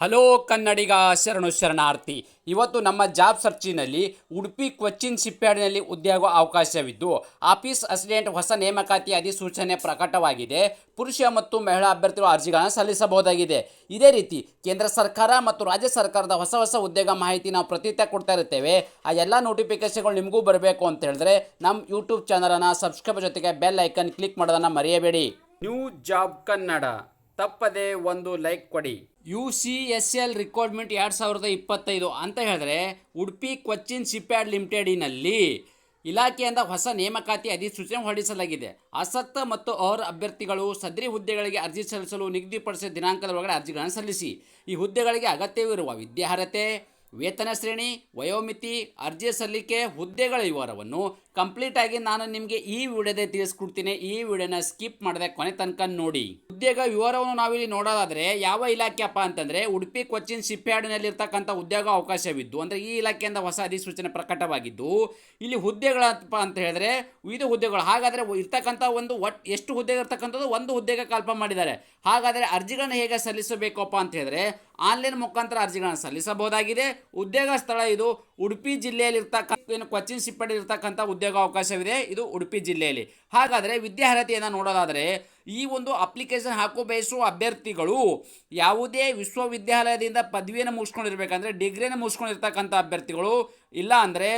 Hello ಕನ್ನಡಿಗ ಶರಣು ಶರಣಾರ್ಥಿ. ಇವತ್ತು ನಮ್ಮ ಜಾಬ್ ಸರ್ಚಿನಲ್ಲಿ ಉಡುಪಿ ಕೊಚ್ಚಿನ್ ಶಿಪ್ಯಾರ್ಡ್ನಲ್ಲಿ ಉದ್ಯೋಗ ಅವಕಾಶವಿದ್ದು, ಆಫೀಸ್ ಅಸಿಸ್ಟೆಂಟ್ ಹೊಸ ನೇಮಕಾತಿ ಅಧಿಸೂಚನೆ ಪ್ರಕಟವಾಗಿದೆ. ಪುರುಷ ಮತ್ತು ಮಹಿಳಾ ಅಭ್ಯರ್ಥಿಗಳು ಅರ್ಜಿಗಳನ್ನು ಸಲ್ಲಿಸಬಹುದಾಗಿದೆ. ಇದೇ ರೀತಿ ಕೇಂದ್ರ ಸರ್ಕಾರ ಮತ್ತು ರಾಜ್ಯ ಸರ್ಕಾರದ ಹೊಸ ಹೊಸ ಉದ್ಯೋಗ ಮಾಹಿತಿ ನಾವು ಪ್ರತಿನಿತ್ಯ ಕೊಡ್ತಾ ಇರ್ತೇವೆ ಆ ಎಲ್ಲ ನೋಟಿಫಿಕೇಶನ್ಗಳು ನಿಮಗೂ ಬರಬೇಕು ಅಂತ ಹೇಳಿದ್ರೆ ನಮ್ಮ ಯೂಟ್ಯೂಬ್ ಚಾನಲನ್ನು ಸಬ್ಸ್ಕ್ರೈಬ್ ಜೊತೆಗೆ ಬೆಲ್ ಐಕನ್ ಕ್ಲಿಕ್ ಮಾಡೋದನ್ನು ಮರೆಯಬೇಡಿ. New job Kannada. ತಪ್ಪದೆ ಒಂದು ಲೈಕ್ ಕೊಡಿ. U C S L requirement ಎರಡು ಸಾವಿರದ ಇಪ್ಪತ್ತೈದು ಅಂತ ಹೇಳಿದ್ರೆ ಉಡುಪಿ ಕೊಚ್ಚಿನ್ ಶಿಪ್ಯಾರ್ಡ್ ಲಿಮಿಟೆಡಿನಲ್ಲಿ ಇಲಾಖೆಯಿಂದ ಹೊಸ ನೇಮಕಾತಿ ಅಧಿಸೂಚನೆ ಹೊರಡಿಸಲಾಗಿದೆ. ಆಸಕ್ತ ಮತ್ತು ಅವರ ಅಭ್ಯರ್ಥಿಗಳು ಸದ್ರಿ ಹುದ್ದೆಗಳಿಗೆ ಅರ್ಜಿ ಸಲ್ಲಿಸಲು ನಿಗದಿಪಡಿಸಿದ ದಿನಾಂಕದ ಒಳಗಡೆ ಅರ್ಜಿಗಳನ್ನು ಸಲ್ಲಿಸಿ. ಈ ಹುದ್ದೆಗಳಿಗೆ ಅಗತ್ಯವಿರುವ ವಿದ್ಯಾರ್ಹತೆ, ವೇತನ ಶ್ರೇಣಿ, ವಯೋಮಿತಿ, ಅರ್ಜಿ ಸಲ್ಲಿಕೆ, ಹುದ್ದೆಗಳ ವಿವರವನ್ನು ಕಂಪ್ಲೀಟ್ ಆಗಿ ನಾನು ನಿಮಗೆ ಈ ವಿಡಿಯೋದೇ ತಿಳಿಸ್ಕೊಡ್ತೀನಿ. ಈ ವಿಡಿಯೋನ ಸ್ಕಿಪ್ ಮಾಡದೆ ಕೊನೆ ತನಕ ನೋಡಿ. ಉದ್ಯೋಗ ವಿವರವನ್ನು ನಾವಿಲ್ಲಿ ನೋಡೋದಾದರೆ ಯಾವ ಇಲಾಖೆಯಪ್ಪ ಅಂತಂದರೆ ಉಡುಪಿ ಕೊಚ್ಚಿನ್ ಶಿಪ್ಯಾರ್ಡ್ನಲ್ಲಿರ್ತಕ್ಕಂಥ ಉದ್ಯೋಗ ಅವಕಾಶವಿದ್ದು, ಅಂದರೆ ಈ ಇಲಾಖೆಯಿಂದ ಹೊಸ ಅಧಿಸೂಚನೆ ಪ್ರಕಟವಾಗಿದ್ದು, ಇಲ್ಲಿ ಹುದ್ದೆಗಳಪ್ಪ ಅಂತ ಹೇಳಿದ್ರೆ ವಿವಿಧ ಹುದ್ದೆಗಳು. ಹಾಗಾದರೆ ಇರ್ತಕ್ಕಂಥ ಒಂದು ಒಟ್ ಎಷ್ಟು ಹುದ್ದೆ ಇರ್ತಕ್ಕಂಥದ್ದು? ಒಂದು ಹುದ್ದೆಗೆ ಕಲ್ಪ ಮಾಡಿದ್ದಾರೆ. ಹಾಗಾದರೆ ಅರ್ಜಿಗಳನ್ನು ಹೇಗೆ ಸಲ್ಲಿಸಬೇಕಪ್ಪ ಅಂತ ಹೇಳಿದ್ರೆ ಆನ್ಲೈನ್ ಮುಖಾಂತರ ಅರ್ಜಿಗಳನ್ನು ಸಲ್ಲಿಸಬಹುದಾಗಿದೆ. ಉದ್ಯೋಗ ಸ್ಥಳ ಇದು ಉಡುಪಿ ಜಿಲ್ಲೆಯಲ್ಲಿ ಇರ್ತಕ್ಕಂಥ ಏನು ಕೊಚ್ಚಿನ್ ಸಿಪ್ಪಡಿ ಇರ್ತಕ್ಕಂಥ ಉದ್ಯೋಗ ಅವಕಾಶವಿದೆ, ಇದು ಉಡುಪಿ ಜಿಲ್ಲೆಯಲ್ಲಿ. ಹಾಗಾದರೆ ವಿದ್ಯಾರ್ಹತೆಯನ್ನು ನೋಡೋದಾದರೆ, ಈ ಒಂದು ಅಪ್ಲಿಕೇಶನ್ ಹಾಕೋ ಬಯಸುವ ಅಭ್ಯರ್ಥಿಗಳು ಯಾವುದೇ ವಿಶ್ವವಿದ್ಯಾಲಯದಿಂದ ಪದವಿಯನ್ನು ಮುಗಿಸ್ಕೊಂಡಿರ್ಬೇಕಂದ್ರೆ ಡಿಗ್ರಿಯನ್ನು ಮುಗಿಸ್ಕೊಂಡಿರ್ತಕ್ಕಂಥ ಅಭ್ಯರ್ಥಿಗಳು, ಇಲ್ಲ ಅಂದರೆ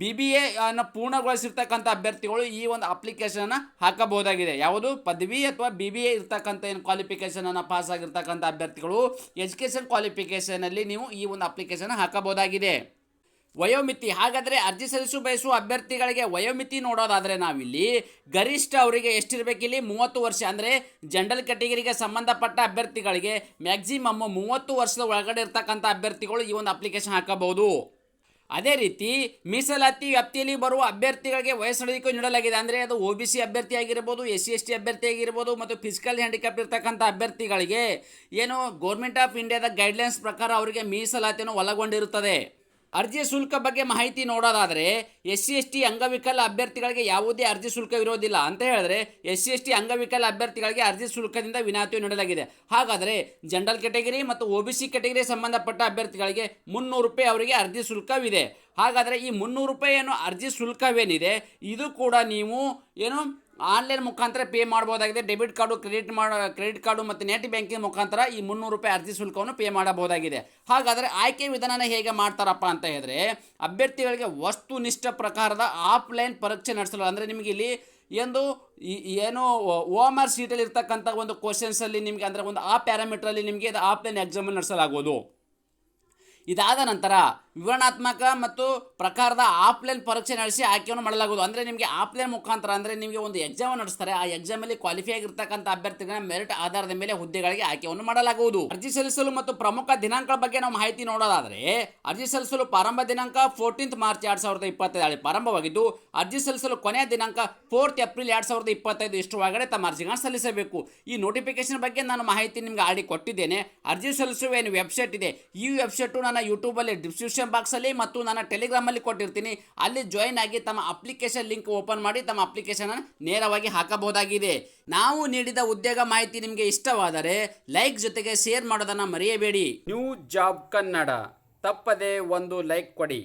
ಬಿ ಬಿ ಎನ್ನು ಪೂರ್ಣಗೊಳಿಸಿರ್ತಕ್ಕಂಥ ಅಭ್ಯರ್ಥಿಗಳು ಈ ಒಂದು ಅಪ್ಲಿಕೇಶನನ್ನು ಹಾಕಬಹುದಾಗಿದೆ. ಯಾವುದು? ಪದವಿ ಅಥವಾ ಬಿ ಬಿ ಎ ಇರ್ತಕ್ಕಂಥ ಏನು ಕ್ವಾಲಿಫಿಕೇಷನನ್ನು ಪಾಸ್ ಆಗಿರ್ತಕ್ಕಂಥ ಅಭ್ಯರ್ಥಿಗಳು ಎಜುಕೇಷನ್ ಕ್ವಾಲಿಫಿಕೇಷನಲ್ಲಿ ನೀವು ಈ ಒಂದು ಅಪ್ಲಿಕೇಶನ್ ಹಾಕಬಹುದಾಗಿದೆ. ವಯೋಮಿತಿ. ಹಾಗಾದರೆ ಅರ್ಜಿ ಸಲ್ಲಿಸು ಬಯಸುವ ಅಭ್ಯರ್ಥಿಗಳಿಗೆ ವಯೋಮಿತಿ ನೋಡೋದಾದರೆ ನಾವಿಲ್ಲಿ ಗರಿಷ್ಠ ಅವರಿಗೆ ಎಷ್ಟಿರಬೇಕಿಲ್ಲಿ ಮೂವತ್ತು ವರ್ಷ. ಅಂದರೆ ಜನರಲ್ ಕ್ಯಾಟಗರಿಗೆ ಸಂಬಂಧಪಟ್ಟ ಅಭ್ಯರ್ಥಿಗಳಿಗೆ ಮ್ಯಾಕ್ಸಿಮಮ್ ಮೂವತ್ತು ವರ್ಷದ ಒಳಗಡೆ ಇರ್ತಕ್ಕಂಥ ಅಭ್ಯರ್ಥಿಗಳು ಈ ಒಂದು ಅಪ್ಲಿಕೇಶನ್ ಹಾಕಬಹುದು. ಅದೇ ರೀತಿ ಮೀಸಲಾತಿ ವ್ಯಾಪ್ತಿಯಲ್ಲಿ ಬರುವ ಅಭ್ಯರ್ಥಿಗಳಿಗೆ ವಯಸ್ಸು ನೀಡಲಾಗಿದೆ. ಅಂದರೆ ಅದು ಒ ಬಿ ಸಿ ಅಭ್ಯರ್ಥಿ ಆಗಿರ್ಬೋದು ಎಸ್ ಸಿ ಎಸ್ ಟಿ ಅಭ್ಯರ್ಥಿ ಆಗಿರ್ಬೋದು, ಮತ್ತು ಫಿಸಿಕಲ್ ಹ್ಯಾಂಡಿಕ್ಯಾಪ್ ಇರ್ತಕ್ಕಂಥ ಅಭ್ಯರ್ಥಿಗಳಿಗೆ ಏನು ಗೌರ್ಮೆಂಟ್ ಆಫ್ ಇಂಡಿಯಾದ ಗೈಡ್ಲೈನ್ಸ್ ಪ್ರಕಾರ ಅವರಿಗೆ ಮೀಸಲಾತಿಯನ್ನು ಒಳಗೊಂಡಿರುತ್ತದೆ. ಅರ್ಜಿ ಶುಲ್ಕ ಬಗ್ಗೆ ಮಾಹಿತಿ ನೋಡೋದಾದರೆ ಎಸ್ ಸಿ ಎಸ್ ಟಿ ಅಂಗವಿಕಲ ಅಭ್ಯರ್ಥಿಗಳಿಗೆ ಯಾವುದೇ ಅರ್ಜಿ ಶುಲ್ಕವಿರೋದಿಲ್ಲ ಅಂತ ಹೇಳಿದ್ರೆ ಎಸ್ ಸಿ ಎಸ್ ಟಿ ಅಂಗವಿಕಲ ಅಭ್ಯರ್ಥಿಗಳಿಗೆ ಅರ್ಜಿ ಶುಲ್ಕದಿಂದ ವಿನಾಯಿತಿ ನೀಡಲಾಗಿದೆ. ಹಾಗಾದರೆ ಜನರಲ್ ಕೆಟಗರಿ ಮತ್ತು ಒ ಬಿ ಸಿ ಕೆಟಗರಿ ಸಂಬಂಧಪಟ್ಟ ಅಭ್ಯರ್ಥಿಗಳಿಗೆ ಮುನ್ನೂರು ರೂಪಾಯಿ ಅವರಿಗೆ ಅರ್ಜಿ ಶುಲ್ಕವಿದೆ. ಹಾಗಾದರೆ ಈ ಮುನ್ನೂರು ರೂಪಾಯಿ ಏನು ಅರ್ಜಿ ಶುಲ್ಕವೇನಿದೆ? ಇದು ಕೂಡ ನೀವು ಏನು ಆನ್ಲೈನ್ ಮುಖಾಂತರ ಪೇ ಮಾಡ್ಬೋದಾಗಿದೆ ಡೆಬಿಟ್ ಕಾರ್ಡು, ಕ್ರೆಡಿಟ್ ಮಾಡ, ಕ್ರೆಡಿಟ್ ಕಾರ್ಡು ಮತ್ತು ನೆಟ್ ಬ್ಯಾಂಕಿಂಗ್ ಮುಖಾಂತರ ಈ ಮುನ್ನೂರು ರೂಪಾಯಿ ಅರ್ಜಿ ಶುಲ್ಕವನ್ನು ಪೇ ಮಾಡಬಹುದಾಗಿದೆ. ಹಾಗಾದರೆ ಆಯ್ಕೆ ವಿಧಾನನ ಹೇಗೆ ಮಾಡ್ತಾರಪ್ಪ ಅಂತ ಹೇಳಿದ್ರೆ, ಅಭ್ಯರ್ಥಿಗಳಿಗೆ ವಸ್ತುನಿಷ್ಠ ಪ್ರಕಾರದ ಆಫ್ಲೈನ್ ಪರೀಕ್ಷೆ ನಡೆಸಲು, ಅಂದರೆ ನಿಮಗೆ ಇಲ್ಲಿ ಎಂದು ಏನು ಓ ಎಂ ಆರ್ ಸೀಟಲ್ಲಿ ಇರ್ತಕ್ಕಂಥ ಒಂದು ಕ್ವಶನ್ಸಲ್ಲಿ ನಿಮಗೆ, ಅಂದರೆ ಒಂದು ಆ ಪ್ಯಾರಾಮೀಟ್ರಲ್ಲಿ ನಿಮಗೆ ಇದು ಆಫ್ಲೈನ್ ಎಕ್ಸಾಮ್ ನಡೆಸಲಾಗುವುದು. ಇದಾದ ನಂತರ ವಿವರಣಾತ್ಮಕ ಮತ್ತು ಪ್ರಕಾರದ ಆಫ್ಲೈನ್ ಪರೀಕ್ಷೆ ನಡೆಸಿ ಆಯ್ಕೆಯನ್ನು ಮಾಡಲಾಗುವುದು. ಅಂದರೆ ನಿಮಗೆ ಆಫ್ಲೈನ್ ಮುಖಾಂತರ ಅಂದರೆ ನಿಮಗೆ ಒಂದು ಎಕ್ಸಾಮ್ ನಡೆಸ್ತಾರೆ. ಆ ಎಕ್ಸಾಮಲ್ಲಿ ಕ್ವಾಲಿಫೈ ಆಗಿರ್ತಕ್ಕಂಥ ಅಭ್ಯರ್ಥಿಗಳ ಮೆರಿಟ್ ಆಧಾರದ ಮೇಲೆ ಹುದ್ದೆಗಳಿಗೆ ಆಯ್ಕೆಯನ್ನು ಮಾಡಲಾಗುವುದು. ಅರ್ಜಿ ಸಲ್ಲಿಸಲು ಮತ್ತು ಪ್ರಮುಖ ದಿನಾಂಕಗಳ ಬಗ್ಗೆ ನಾವು ಮಾಹಿತಿ ನೋಡೋದಾದರೆ, ಅರ್ಜಿ ಸಲ್ಲಿಸಲು ಪ್ರಾರಂಭ ದಿನಾಂಕ ಫೋರ್ಟೀನ್ತ್ ಮಾರ್ಚ್ ಎರಡು ಸಾವಿರದ ಇಪ್ಪತ್ತೈದು. ಪ್ರಾರಂಭವಾಗಿದ್ದು, ಅರ್ಜಿ ಸಲ್ಲಿಸಲು ಕೊನೆಯ ದಿನಾಂಕ ಫೋರ್ತ್ ಏಪ್ರಿಲ್ ಎರಡು ಸಾವಿರದ ಇಪ್ಪತ್ತೈದು. ಇಷ್ಟು ತಮ್ಮ ಅರ್ಜಿಗಳನ್ನು ಸಲ್ಲಿಸಬೇಕು. ಈ ನೋಟಿಫಿಕೇಶನ್ ಬಗ್ಗೆ ನಾನು ಮಾಹಿತಿ ನಿಮ್ಗೆ ಆಡಿ ಕೊಟ್ಟಿದ್ದೇನೆ. ಅರ್ಜಿ ಸಲ್ಲಿಸುವ ಏನು ವೆಬ್ಸೈಟ್ ಇದೆ? ಈ ವೆಬ್ಸೈಟು ನನ್ನ ಯೂಟ್ಯೂಬಲ್ಲಿ ಡಿಸ್ಕ್ರಿಪ್ಷನ್ ಬಾಕ್ಸಲ್ಲಿ ಮತ್ತು ನನ್ನ ಟೆಲಿಗ್ರಾಮಲ್ಲಿ ಕೊಟ್ಟಿರ್ತೀನಿ. ಅಲ್ಲಿ ಜಾಯಿನ್ ಆಗಿ ತಮ್ಮ ಅಪ್ಲಿಕೇಶನ್ ಲಿಂಕ್ ಓಪನ್ ಮಾಡಿ ತಮ್ಮ ಅಪ್ಲಿಕೇಶನ್ ನೇರವಾಗಿ ಹಾಕಬಹುದಾಗಿದೆ. ನಾವು ನೀಡಿದ ಉದ್ಯೋಗ ಮಾಹಿತಿ ನಿಮಗೆ ಇಷ್ಟವಾದರೆ ಲೈಕ್ ಜೊತೆಗೆ ಶೇರ್ ಮಾಡೋದನ್ನು ಮರೆಯಬೇಡಿ. ನ್ಯೂ ಜಾಬ್ ಕನ್ನಡ ತಪ್ಪದೆ ಒಂದು ಲೈಕ್ ಕೊಡಿ.